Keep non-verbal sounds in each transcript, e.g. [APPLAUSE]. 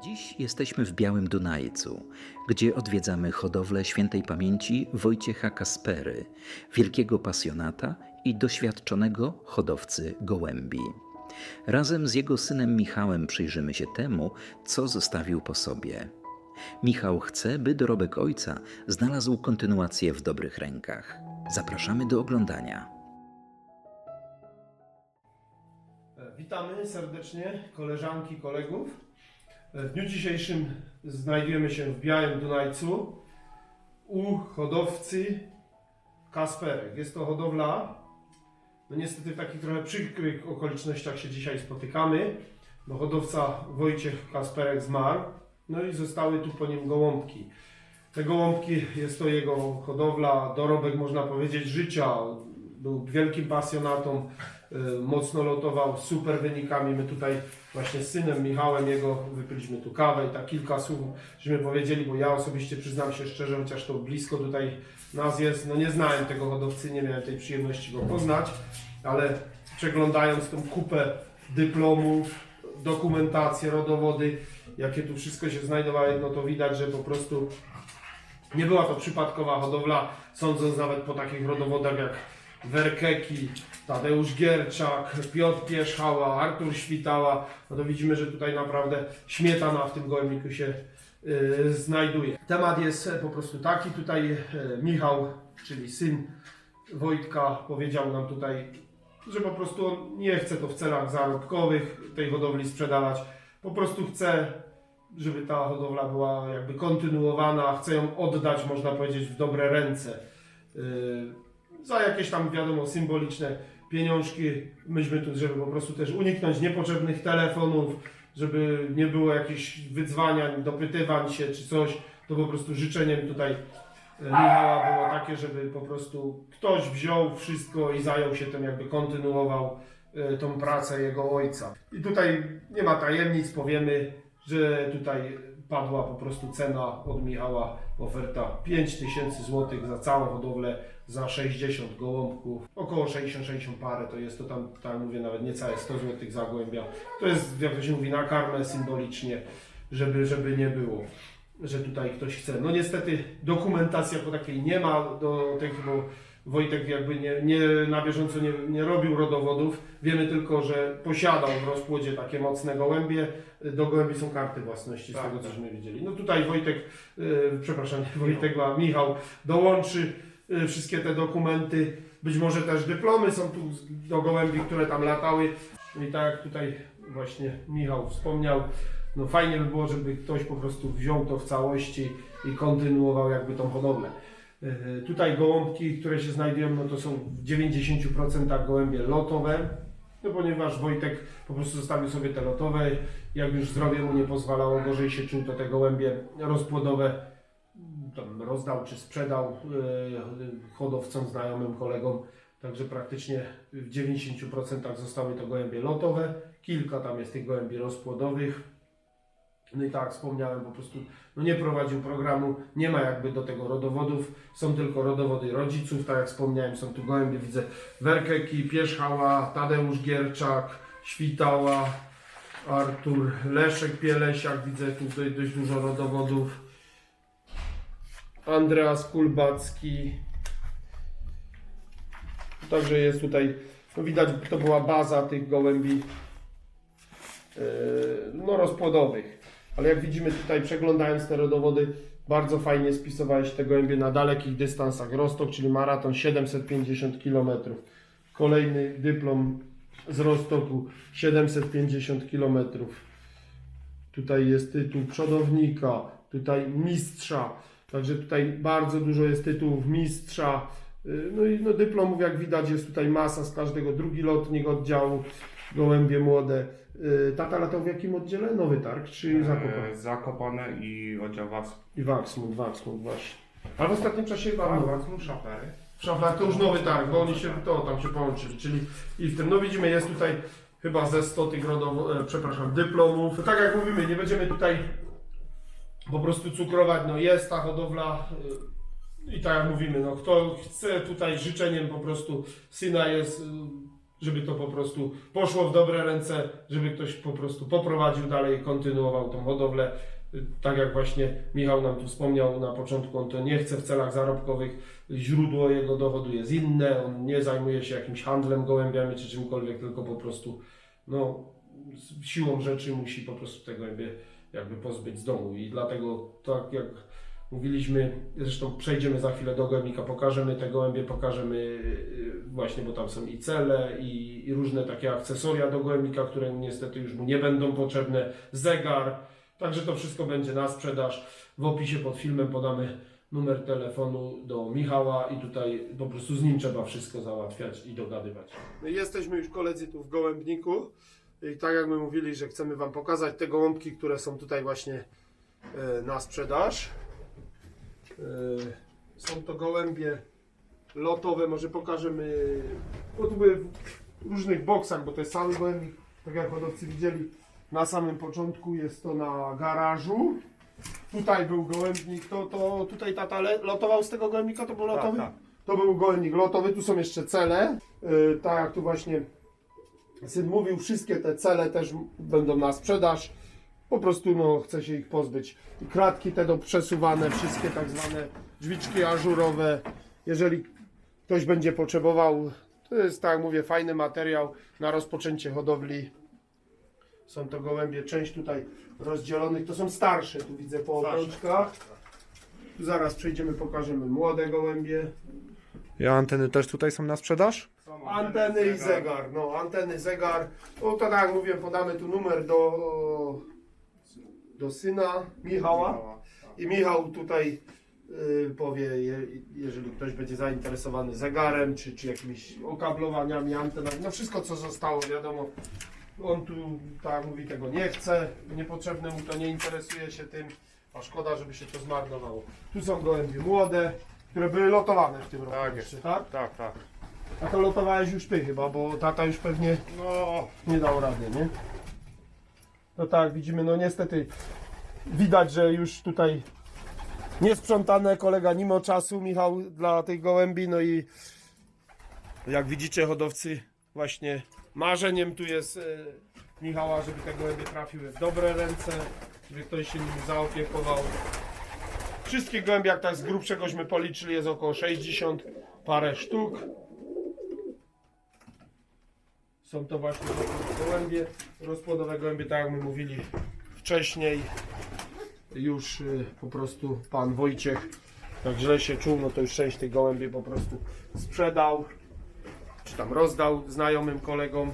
Dziś jesteśmy w Białym Dunajcu, gdzie odwiedzamy hodowlę świętej pamięci Wojciecha Kaspery, wielkiego pasjonata i doświadczonego hodowcy gołębi. Razem z jego synem Michałem przyjrzymy się temu, co zostawił po sobie. Michał chce, by dorobek ojca znalazł kontynuację w dobrych rękach. Zapraszamy do oglądania. Witamy serdecznie koleżanki, kolegów. W dniu dzisiejszym znajdujemy się w Białym Dunajcu u hodowcy Kasperek. Jest to hodowla, no niestety w takich trochę przykrych okolicznościach się dzisiaj spotykamy, bo hodowca Wojciech Kasperek zmarł, no i zostały tu po nim gołąbki. Te gołąbki, jest to jego hodowla, dorobek można powiedzieć życia. Był wielkim pasjonatą, mocno lotował, super wynikami. My tutaj właśnie z synem Michałem jego wypiliśmy tu kawę i tak kilka słów, żeśmy powiedzieli, bo ja osobiście przyznam się szczerze, chociaż to blisko tutaj nas jest, no nie znałem tego hodowcy, nie miałem tej przyjemności go poznać, ale przeglądając tą kupę dyplomów, dokumentację, rodowody, jakie tu wszystko się znajdowało, no to widać, że po prostu nie była to przypadkowa hodowla, sądząc nawet po takich rodowodach jak Werkeki, Tadeusz Gierczak, Piotr Pierzchała, Artur Świtała, no to widzimy, że tutaj naprawdę śmietana w tym gołębniku się y, znajduje. Temat jest e, po prostu taki, tutaj e, Michał, czyli syn Wojtka powiedział nam tutaj, że po prostu on nie chce to w celach zarobkowych tej hodowli sprzedawać, po prostu chce żeby ta hodowla była jakby kontynuowana, chcę ją oddać, można powiedzieć, w dobre ręce. Yy, za jakieś tam, wiadomo, symboliczne pieniążki. Myśmy tu, żeby po prostu też uniknąć niepotrzebnych telefonów, żeby nie było jakichś wydzwaniań, dopytywań się czy coś, to po prostu życzeniem tutaj e, Michała było takie, żeby po prostu ktoś wziął wszystko i zajął się tym, jakby kontynuował e, tą pracę jego ojca. I tutaj nie ma tajemnic, powiemy, że tutaj padła po prostu cena od Michała, oferta 5000 zł za całą hodowlę, za 60 gołąbków, około 60-60 parę, to jest to tam, tak mówię, nawet niecałe 100 zł za gołębia. To jest, jak to się mówi, na karmę symbolicznie, żeby, żeby nie było, że tutaj ktoś chce. No niestety dokumentacji jako takiej nie ma do tego, bo Wojtek jakby nie, nie na bieżąco nie, nie robił rodowodów. Wiemy tylko, że posiadał w rozpłodzie takie mocne gołębie. Do gołębi są karty własności, z Tak, tego tak. cośmy widzieli. No tutaj Wojtek, e, przepraszam, nie [LAUGHS] Wojtek, a Michał dołączy e, wszystkie te dokumenty. Być może też dyplomy są tu z- do gołębi, które tam latały. I tak jak tutaj właśnie Michał wspomniał, no fajnie by było, żeby ktoś po prostu wziął to w całości i kontynuował jakby tą hodowlę. E, Tutaj gołąbki, które się znajdują, no to są w 90% gołębie lotowe, no ponieważ Wojtek po prostu zostawił sobie te lotowe, jak już zdrowie mu nie pozwalało, gorzej się czuł, to te gołębie rozpłodowe rozdał czy sprzedał e, hodowcom, znajomym, kolegom, także praktycznie w 90% zostały to gołębie lotowe, kilka tam jest tych gołębi rozpłodowych, no i tak wspomniałem, po prostu no nie prowadził programu, nie ma jakby do tego rodowodów, są tylko rodowody rodziców, tak jak wspomniałem, są tu gołębie, widzę Werkeki, Pierzchała, Tadeusz Gierczak, Świtała, Artur Leszek Pielesiak, widzę tu dość, dość dużo rodowodów, Andreas Kulbacki, także jest tutaj, no widać, to była baza tych gołębi yy, no rozpłodowych. Ale jak widzimy tutaj, przeglądając te rodowody, bardzo fajnie spisowałeś te gołębie na dalekich dystansach. Rostok, czyli maraton 750 km. Kolejny dyplom z Rostoku 750 km. Tutaj jest tytuł przodownika, tutaj mistrza. Także tutaj bardzo dużo jest tytułów mistrza. Yy, No i no, dyplomów, jak widać, jest tutaj masa z każdego. Drugi lotnik oddziału, gołębie młode. Yy, Tata latał w jakim oddziale? Nowy Targ czy Zakopane? E, Zakopane i oddział Was. I Waxmund, Waxmund właśnie. Ale w ostatnim czasie chyba no, Was mu szapery. w szaflach to już nowy targ, bo oni się to tam się połączyli, czyli i w tym, no widzimy, jest tutaj chyba ze 100 tych rodowo, e, przepraszam, dyplomów. Tak jak mówimy, nie będziemy tutaj po prostu cukrować, no jest ta hodowla e, i tak jak mówimy, no kto chce tutaj życzeniem po prostu syna jest, e, żeby to po prostu poszło w dobre ręce, żeby ktoś po prostu poprowadził dalej, kontynuował tą hodowlę. Tak jak właśnie Michał nam tu wspomniał na początku, on to nie chce w celach zarobkowych, źródło jego dochodu jest inne, on nie zajmuje się jakimś handlem gołębiami czy czymkolwiek, tylko po prostu no, siłą rzeczy musi po prostu te gołębie jakby pozbyć z domu i dlatego tak jak mówiliśmy, zresztą przejdziemy za chwilę do gołębnika, pokażemy te gołębie, pokażemy yy, właśnie, bo tam są i cele i, i różne takie akcesoria do gołębnika, które niestety już mu nie będą potrzebne, zegar, także to wszystko będzie na sprzedaż. W opisie pod filmem podamy numer telefonu do Michała i tutaj po prostu z nim trzeba wszystko załatwiać i dogadywać. No jesteśmy już koledzy tu w Gołębniku i tak jak my mówili, że chcemy Wam pokazać te gołąbki, które są tutaj właśnie e, na sprzedaż. E, Są to gołębie lotowe, może pokażemy, bo tu były w różnych boksach, bo to jest cały gołębnik, tak jak hodowcy widzieli na samym początku, jest to na garażu. Tutaj był gołębnik, to, to tutaj tata lotował z tego gołębnika, to był lotowy? tak. To był gołębnik lotowy, tu są jeszcze cele, Yy, tak jak tu właśnie syn mówił, wszystkie te cele też będą na sprzedaż. Po prostu no, chce się ich pozbyć. Kratki te do przesuwane, wszystkie tak zwane drzwiczki ażurowe. Jeżeli ktoś będzie potrzebował, to jest tak jak mówię, fajny materiał na rozpoczęcie hodowli. Są to gołębie, część tutaj rozdzielonych, to są starsze, tu widzę po obrączkach. Tu zaraz przejdziemy, pokażemy młode gołębie. I anteny też tutaj są na sprzedaż? Są Anteny i zegar. No, anteny, zegar. No to tak jak mówię, podamy tu numer do, do syna Michała. I Michał tutaj y, powie, je, jeżeli ktoś będzie zainteresowany zegarem, czy, czy jakimiś okablowaniami, antenami, no wszystko co zostało, wiadomo. On tu, tak mówi, tego nie chce, niepotrzebne mu to, nie interesuje się tym, a szkoda, żeby się to zmarnowało. Tu są gołębie młode, które były lotowane w tym roku Tak jeszcze, jest. tak? Tak, tak. A to lotowałeś już ty chyba, bo tata już pewnie No, nie dał rady, nie? No tak, widzimy, no niestety widać, że już tutaj niesprzątane kolega ma czasu, Michał, dla tych gołębi, no i jak widzicie hodowcy właśnie marzeniem tu jest e, Michała, żeby te gołębie trafiły w dobre ręce, żeby ktoś się nim zaopiekował. Wszystkich gołębi, jak tak z grubszegośmy policzyli, jest około 60 parę sztuk. Są to właśnie gołębie, rozpłodowe gołębie, tak jak my mówili wcześniej. Już y, po prostu pan Wojciech jak źle się czuł, no to już część tych gołębi po prostu sprzedał, czy tam rozdał znajomym kolegom.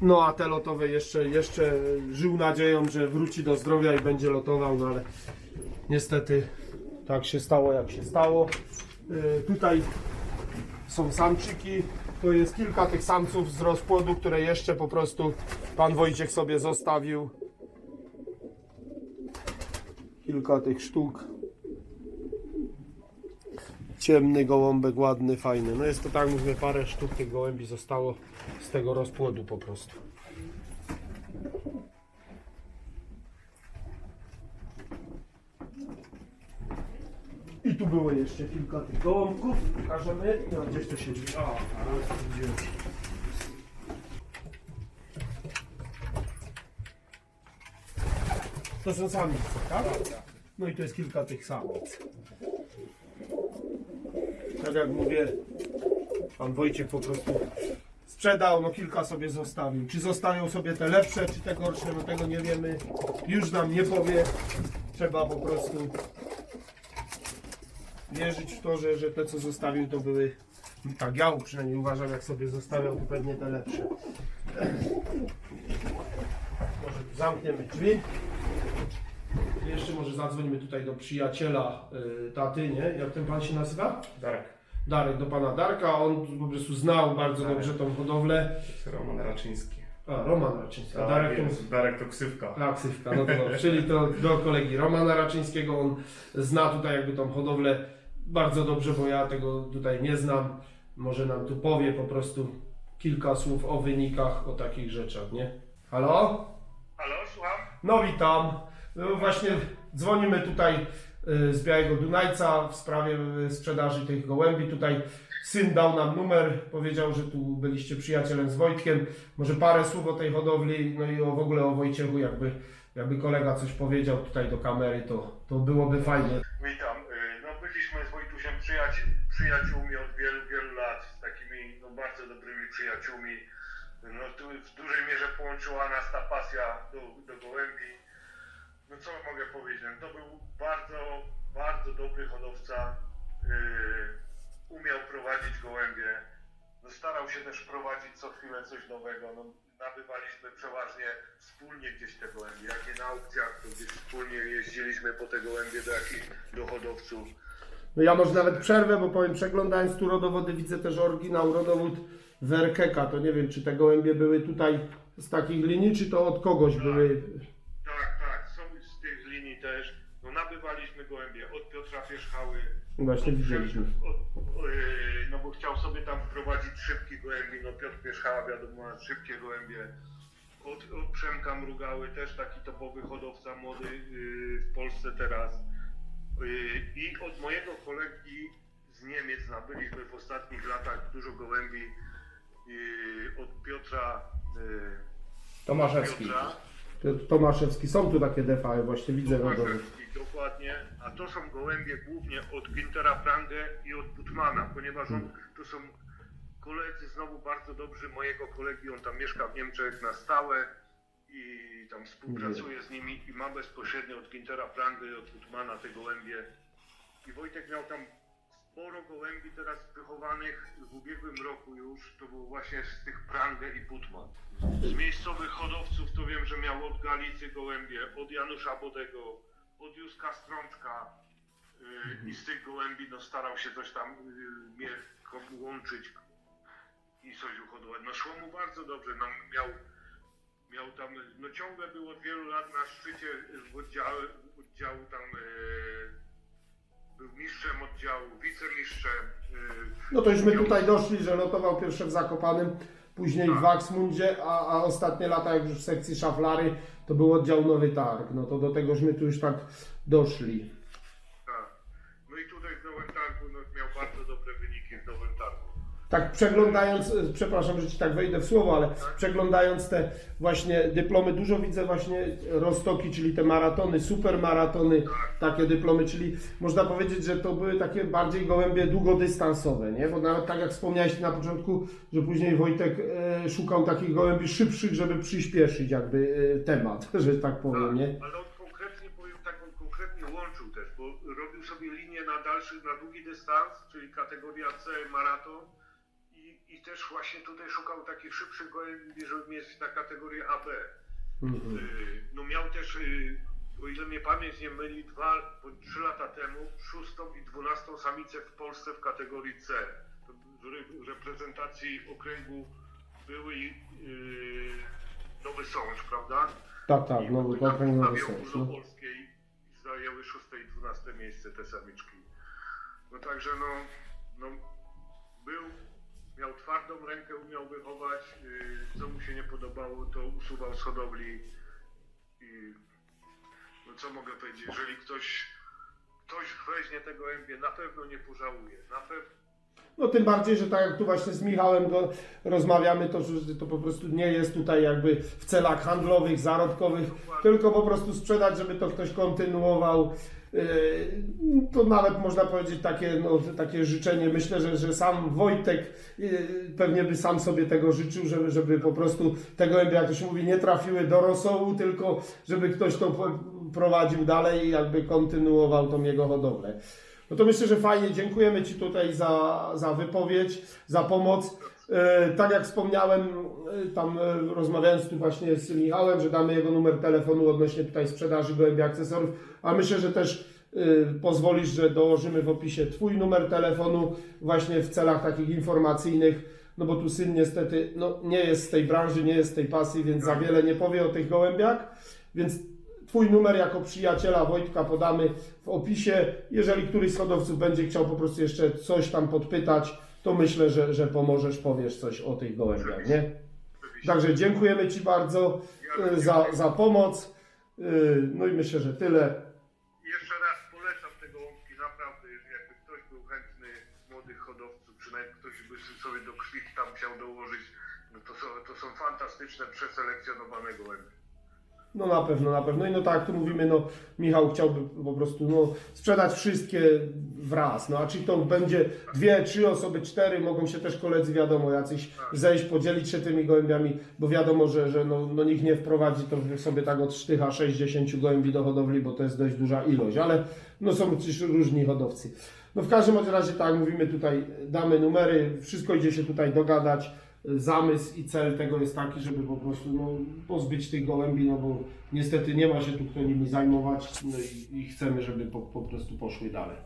No a te lotowe jeszcze, jeszcze żył nadzieją, że wróci do zdrowia i będzie lotował, no ale niestety tak się stało jak się stało. Y, tutaj są samczyki. To jest kilka tych samców z rozpłodu, które jeszcze po prostu pan Wojciech sobie zostawił. Kilka tych sztuk. Ciemny gołąbek, ładny, fajny. No jest to tak, mówię, parę sztuk tych gołębi zostało z tego rozpłodu po prostu. Tu było jeszcze kilka tych gołąbków. Pokażemy. No, gdzieś tu siedzi. Ale to. To są samice, tak? No i to jest kilka tych samic. Tak jak mówię, pan Wojciech po prostu sprzedał, no kilka sobie zostawił. Czy zostawią sobie te lepsze, czy te gorsze, no tego nie wiemy. Już nam nie powie. Trzeba po prostu wierzyć w to, że, że te co zostawił to były tak ja przynajmniej uważam jak sobie zostawiał to pewnie te lepsze. Może zamkniemy drzwi. Jeszcze może zadzwonimy tutaj do przyjaciela y, taty, nie? Jak ten pan się nazywa? Darek. Darek, do pana Darka. On po prostu znał bardzo Darek. dobrze tą hodowlę. Roman Raczyński. A, Roman Raczyński. A Tak, Darek to jest. Darek to ksywka. a, ksywka, no to dobrze. Czyli to do kolegi Romana Raczyńskiego. On zna tutaj jakby tą hodowlę bardzo dobrze, bo ja tego tutaj nie znam. Może nam tu powie po prostu kilka słów o wynikach, o takich rzeczach, nie? Halo? Halo, słucham? No witam. No właśnie dzwonimy tutaj y, z Białego Dunajca w sprawie y, sprzedaży tych gołębi. Tutaj syn dał nam numer, powiedział, że tu byliście przyjacielem z Wojtkiem. Może parę słów o tej hodowli, no i o, w ogóle o Wojciechu, jakby, jakby kolega coś powiedział tutaj do kamery, to, to byłoby fajnie. Witam. Y, No byliśmy z Wojtusiem przyjaci przyjaciółmi od wielu, wielu lat, takimi no, bardzo dobrymi przyjaciółmi. No tu w dużej mierze połączyła nas ta pasja do, do gołębi. No co mogę powiedzieć? No, to był bardzo, bardzo dobry hodowca. Y, umiał prowadzić gołębie. No, starał się też prowadzić co chwilę coś nowego. No, nabywaliśmy przeważnie wspólnie gdzieś te gołębie. Jak na aukcjach, to gdzieś wspólnie jeździliśmy po te gołębie do jakichś do hodowców. No ja może nawet przerwę, bo powiem, przeglądając tu rodowody widzę też oryginał rodowód Werkeka. To nie wiem, czy te gołębie były tutaj z takich linii, czy to od kogoś były. Tak, tak, są z tych linii też. No nabywaliśmy gołębie od Piotra Pierzchały. Właśnie od widzieliśmy. Od, yy, no bo chciał sobie tam wprowadzić szybki gołębi. No Piotr Pierzchała wiadomo ma szybkie gołębie. Od, od Przemka Mrugały też taki topowy hodowca młody yy, w Polsce teraz. I od mojego kolegi z Niemiec nabyliśmy w ostatnich latach dużo gołębi. Od Piotra yy, Tomaszewski. Piotra. Piotr Tomaszewski. Są tu takie defały, właśnie widzę. Tomaszewski, dokładnie. A to są gołębie głównie od Gintera Prange i od Putmana, ponieważ on, to są koledzy znowu bardzo dobrzy mojego kolegi, on tam mieszka w Niemczech na stałe i tam współpracuje z nimi i ma bezpośrednio od Gintera Prange i od Putmana te gołębie. I Wojtek miał tam sporo gołębi teraz wychowanych w ubiegłym roku już, to było właśnie z tych Prange i Putman. Z miejscowych hodowców to wiem, że miał od Galicy gołębie, od Janusza Bodego, od Józka Strączka yy, i z tych gołębi no, starał się coś tam yy, mnie łączyć i coś uhodować. No szło mu bardzo dobrze, no, miał, miał tam, no ciągle był od wielu lat na szczycie w oddziale, oddziału tam yy, był mistrzem oddziału, wicemistrzem. Yy, No to już my tutaj doszli, że lotował pierwsze w Zakopanym, później w Waxmundzie, a, a ostatnie lata jak już w sekcji szaflary to był oddział Nowy Targ. No to do tegośmy tu już tak doszli. Tak. No i tutaj w Nowym Targu no, miał bardzo dobre wyniki w Nowym Targu. Tak przeglądając, e, przepraszam, że Ci tak wejdę w słowo, ale przeglądając te właśnie dyplomy, dużo widzę właśnie roztoki, czyli te maratony, supermaratony, takie dyplomy, czyli można powiedzieć, że to były takie bardziej gołębie długodystansowe, nie? Bo nawet tak jak wspomniałeś na początku, że później Wojtek e, szukał takich gołębi szybszych, żeby przyspieszyć jakby e, temat, [LAUGHS] że tak powiem, nie? Ale on konkretnie, powiem tak, on konkretnie łączył też, bo robił sobie linię na dalszy, na długi dystans, czyli kategoria C, maraton i, też właśnie tutaj szukał takich szybszych gołębi, żeby mieć na kategorię AB. Mhm. Y, No miał też, y, o ile mnie pamięć nie myli, dwa bądź trzy lata temu szóstą i dwunastą samicę w Polsce w kategorii C. W re- reprezentacji okręgu były yy, Nowy Sącz, prawda? Tak, tak, I no na okręg nowy sens. No. ogólnopolskiej i zajęły szóste i dwunaste miejsce te samiczki. No także no, no był, miał twardą rękę, umiał wychować, yy, co mu się nie podobało, to usuwał z hodowli i no co mogę powiedzieć, jeżeli ktoś, ktoś weźmie tego gołębie, na pewno nie pożałuje, na pewno No tym bardziej, że tak jak tu właśnie z Michałem go rozmawiamy, to że to po prostu nie jest tutaj jakby w celach handlowych, zarodkowych, tylko po prostu sprzedać, żeby to ktoś kontynuował. Yy, To nawet można powiedzieć takie, no, takie życzenie. Myślę, że, że sam Wojtek yy, pewnie by sam sobie tego życzył, żeby, żeby po prostu te gołębie, jak to się mówi, nie trafiły do rosołu, tylko żeby ktoś to prowadził dalej i jakby kontynuował tą jego hodowlę. No to myślę, że fajnie. Dziękujemy Ci tutaj za, za wypowiedź, za pomoc. E, tak jak wspomniałem, e, tam e, rozmawiając tu właśnie z Michałem, że damy jego numer telefonu odnośnie tutaj sprzedaży gołębi akcesoriów, a myślę, że też pozwolisz, że dołożymy w opisie Twój numer telefonu właśnie w celach takich informacyjnych, no bo tu syn niestety no, nie jest z tej branży, nie jest z tej pasji, więc za wiele nie powie o tych gołębiach, więc Twój numer jako przyjaciela Wojtka podamy w opisie. Jeżeli któryś z hodowców będzie chciał po prostu jeszcze coś tam podpytać, to myślę, że, że pomożesz, powiesz coś o tych gołębiach, nie? Także dziękujemy Ci bardzo e, za, za pomoc. E, no i myślę, że tyle. Jeszcze raz polecam te gołąbki, naprawdę, jakby ktoś był chętny, młodych hodowców, czy nawet ktoś by sobie do krwi tam chciał dołożyć, no to, są, to są fantastyczne, przeselekcjonowane gołębie. No na pewno, na pewno. I no tak, tu mówimy, no Michał chciałby po prostu no, sprzedać wszystkie wraz. No a czy to będzie dwie, trzy osoby, cztery, mogą się też koledzy, wiadomo, jacyś zejść, podzielić się tymi gołębiami, bo wiadomo, że, że no, no nikt nie wprowadzi to sobie tak od sztycha 60 gołębi do hodowli, bo to jest dość duża ilość, ale no są przecież różni hodowcy. No w każdym razie tak, mówimy tutaj, damy numery, wszystko idzie się tutaj dogadać. Zamysł i cel tego jest taki, żeby po prostu no, pozbyć tych gołębi, no bo niestety nie ma się tu kto nimi zajmować no i, i chcemy, żeby po, po prostu poszły dalej.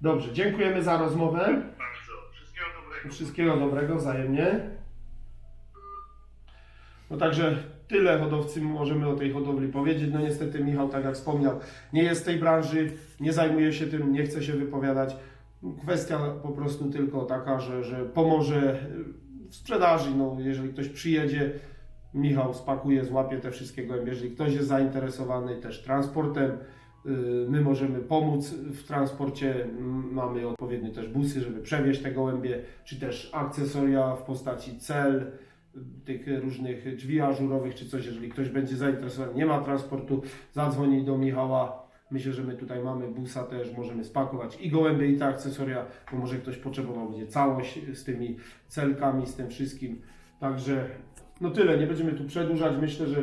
Dobrze, dziękujemy za rozmowę. Bardzo. Wszystkiego dobrego. Wszystkiego dobrego wzajemnie. No także tyle hodowcy możemy o tej hodowli powiedzieć. No niestety Michał, tak jak wspomniał, nie jest w tej branży, nie zajmuje się tym, nie chce się wypowiadać. Kwestia po prostu tylko taka, że, że pomoże w sprzedaży. No, jeżeli ktoś przyjedzie, Michał spakuje, złapie te wszystkie gołębie. Jeżeli ktoś jest zainteresowany też transportem, y, my możemy pomóc w transporcie. Mamy odpowiednie też busy, żeby przewieźć te gołębie, czy też akcesoria w postaci cel, tych różnych drzwi ażurowych, czy coś. Jeżeli ktoś będzie zainteresowany, nie ma transportu, zadzwoni do Michała. Myślę, że my tutaj mamy busa też, możemy spakować i gołębie, i te akcesoria, bo może ktoś potrzebował będzie całość z tymi celkami, z tym wszystkim. Także no tyle, nie będziemy tu przedłużać. Myślę, że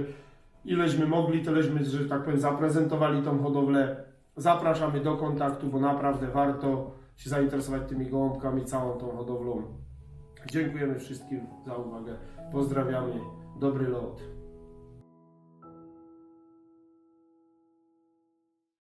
ileśmy mogli, tyleśmy, że tak powiem, zaprezentowali tą hodowlę. Zapraszamy do kontaktu, bo naprawdę warto się zainteresować tymi gołąbkami, całą tą hodowlą. Dziękujemy wszystkim za uwagę. Pozdrawiamy. Dobry lot.